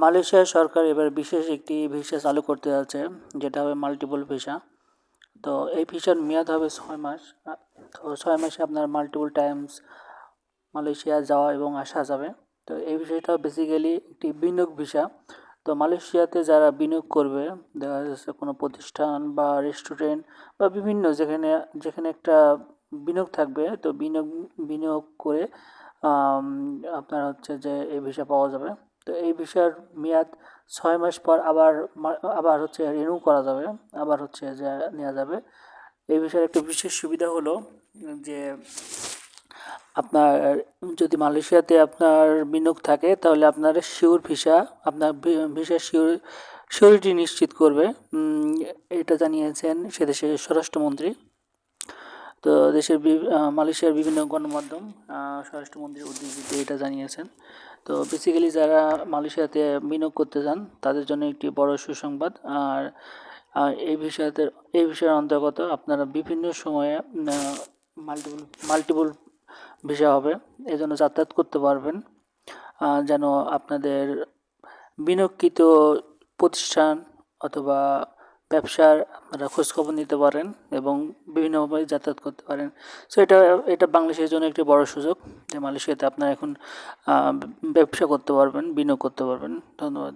Malaysia সরকার এবার বিশেষ একটি ভিসা চালু করতে যাচ্ছে, যেটা হবে মাল্টিপল ভিসা। তো এই ভিসার মেয়াদ হবে ছয় মাস। তো ছয় মাসে আপনার মাল্টিপল টাইমস মালয়েশিয়া যাওয়া এবং আসা যাবে। তো এই বিষয়টা বেসিক্যালি একটি বিনিয়োগ ভিসা। তো মালয়েশিয়াতে যারা বিনিয়োগ করবে, দেখা যাচ্ছে কোনো প্রতিষ্ঠান বা রেস্টুরেন্ট বা বিভিন্ন যেখানে যেখানে একটা বিনিয়োগ থাকবে, তো বিনিয়োগ বিনিয়োগ করে আপনার হচ্ছে যে এই ভিসা পাওয়া যাবে। তো এই ভিসার মেয়াদ ছয় মাস পর আবার আবার হচ্ছে রিনিউ করা যাবে, আবার হচ্ছে যে নেওয়া যাবে। এই বিষয়ের একটা বিশেষ সুবিধা হলো যে আপনার, যদি মালয়েশিয়াতে আপনার বিনিয়োগ থাকে, তাহলে আপনার শিওর ভিসা, আপনার ভিসা শিওর, শিওরিটি নিশ্চিত করবে। এটা জানিয়েছেন সে দেশের স্বরাষ্ট্রমন্ত্রী। তো দেশের মালয়েশিয়ার বিভিন্ন গণমাধ্যম স্বরাষ্ট্রমন্ত্রীর উদ্ধৃতিতে এটা জানিয়েছেন। তো বেসিক্যালি যারা মালয়েশিয়াতে বিনিয়োগ করতে চান, তাদের জন্য একটি বড় সুসংবাদ। আর আর এই বিষয়তে, এই বিষয়ের অন্তর্গত আপনারা বিভিন্ন সময়ে মাল্টিপল মাল্টিপল ভিসা হবে। এজন্য যাতায়াত করতে পারবেন। যেন আপনাদের বিনিয়োগকৃত প্রতিষ্ঠান অথবা ব্যবসার আপনারা খোঁজখবর নিতে পারেন এবং বিভিন্নভাবে যাতায়াত করতে পারেন। সো এটা এটা বাংলাদেশের জন্য একটি বড় সুযোগ যে মালয়েশিয়াতে আপনারা এখন ব্যবসা করতে পারবেন, বিনিয়োগ করতে পারবেন। ধন্যবাদ।